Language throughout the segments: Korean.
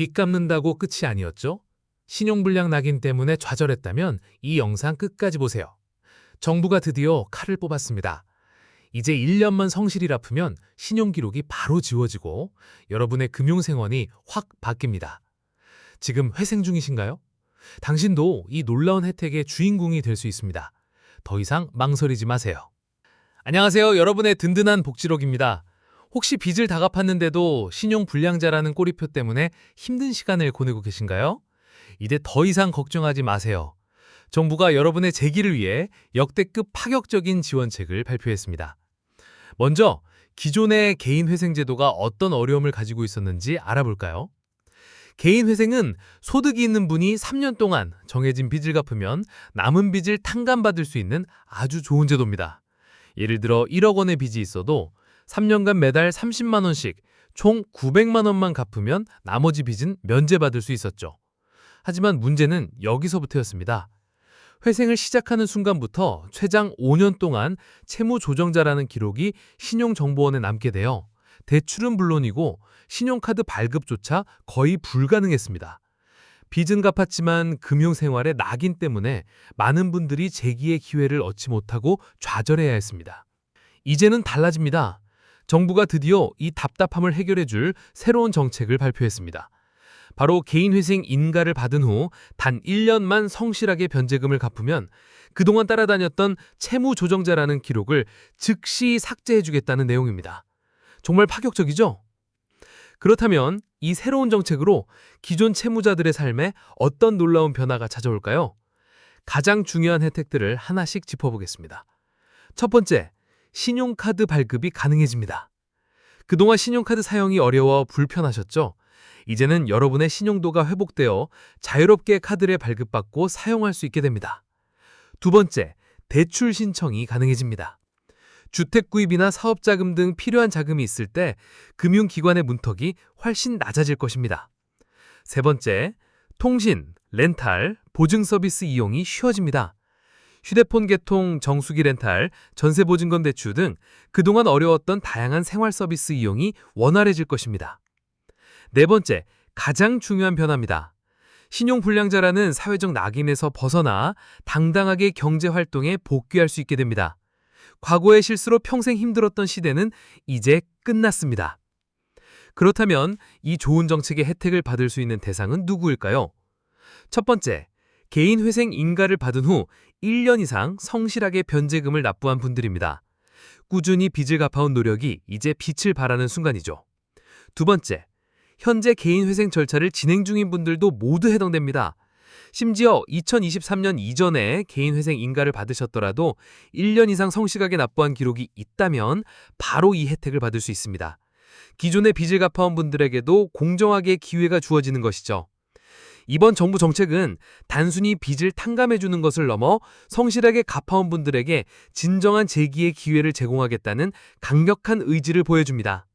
빚 갚는다고 끝이 아니었죠? 신용불량 낙인 때문에 좌절했다면 이 영상 끝까지 보세요. 정부가 드디어 칼을 뽑았습니다. 이제 1년만 성실히 갚으면 신용기록이 바로 지워지고 여러분의 금융생활이 확 바뀝니다. 지금 회생 중이신가요? 당신도 이 놀라운 혜택의 주인공이 될 수 있습니다. 더 이상 망설이지 마세요. 안녕하세요. 여러분의 든든한 복지록입니다. 혹시 빚을 다 갚았는데도 신용 불량자라는 꼬리표 때문에 힘든 시간을 보내고 계신가요? 이제 더 이상 걱정하지 마세요. 정부가 여러분의 재기를 위해 역대급 파격적인 지원책을 발표했습니다. 먼저 기존의 개인회생제도가 어떤 어려움을 가지고 있었는지 알아볼까요? 개인회생은 소득이 있는 분이 3년 동안 정해진 빚을 갚으면 남은 빚을 탕감받을 수 있는 아주 좋은 제도입니다. 예를 들어 1억 원의 빚이 있어도 3년간 매달 30만 원씩 총 900만 원만 갚으면 나머지 빚은 면제받을 수 있었죠. 하지만 문제는 여기서부터였습니다. 회생을 시작하는 순간부터 최장 5년 동안 채무 조정자라는 기록이 신용정보원에 남게 되어 대출은 물론이고 신용카드 발급조차 거의 불가능했습니다. 빚은 갚았지만 금융생활의 낙인 때문에 많은 분들이 재기의 기회를 얻지 못하고 좌절해야 했습니다. 이제는 달라집니다. 정부가 드디어 이 답답함을 해결해 줄 새로운 정책을 발표했습니다. 바로 개인회생 인가를 받은 후 단 1년만 성실하게 변제금을 갚으면 그동안 따라다녔던 채무 조정자라는 기록을 즉시 삭제해주겠다는 내용입니다. 정말 파격적이죠? 그렇다면 이 새로운 정책으로 기존 채무자들의 삶에 어떤 놀라운 변화가 찾아올까요? 가장 중요한 혜택들을 하나씩 짚어보겠습니다. 첫 번째, 신용카드 발급이 가능해집니다. 그동안 신용카드 사용이 어려워 불편하셨죠? 이제는 여러분의 신용도가 회복되어 자유롭게 카드를 발급받고 사용할 수 있게 됩니다. 두 번째, 대출 신청이 가능해집니다. 주택 구입이나 사업 자금 등 필요한 자금이 있을 때 금융기관의 문턱이 훨씬 낮아질 것입니다. 세 번째, 통신, 렌탈, 보증 서비스 이용이 쉬워집니다. 휴대폰 개통, 정수기 렌탈, 전세 보증금 대출 등 그동안 어려웠던 다양한 생활 서비스 이용이 원활해질 것입니다. 네 번째, 가장 중요한 변화입니다. 신용불량자라는 사회적 낙인에서 벗어나 당당하게 경제활동에 복귀할 수 있게 됩니다. 과거의 실수로 평생 힘들었던 시대는 이제 끝났습니다. 그렇다면 이 좋은 정책의 혜택을 받을 수 있는 대상은 누구일까요? 첫 번째, 개인회생 인가를 받은 후 1년 이상 성실하게 변제금을 납부한 분들입니다. 꾸준히 빚을 갚아온 노력이 이제 빛을 발하는 순간이죠. 두 번째, 현재 개인회생 절차를 진행 중인 분들도 모두 해당됩니다. 심지어 2023년 이전에 개인회생 인가를 받으셨더라도 1년 이상 성실하게 납부한 기록이 있다면 바로 이 혜택을 받을 수 있습니다. 기존의 빚을 갚아온 분들에게도 공정하게 기회가 주어지는 것이죠. 이번 정부 정책은 단순히 빚을 탕감해주는 것을 넘어 성실하게 갚아온 분들에게 진정한 재기의 기회를 제공하겠다는 강력한 의지를 보여줍니다.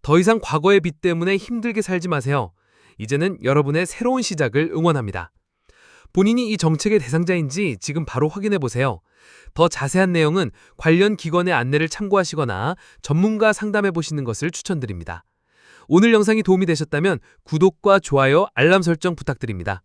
더 이상 과거의 빚 때문에 힘들게 살지 마세요. 이제는 여러분의 새로운 시작을 응원합니다. 본인이 이 정책의 대상자인지 지금 바로 확인해 보세요. 더 자세한 내용은 관련 기관의 안내를 참고하시거나 전문가 상담해 보시는 것을 추천드립니다. 오늘 영상이 도움이 되셨다면 구독과 좋아요, 알람 설정 부탁드립니다.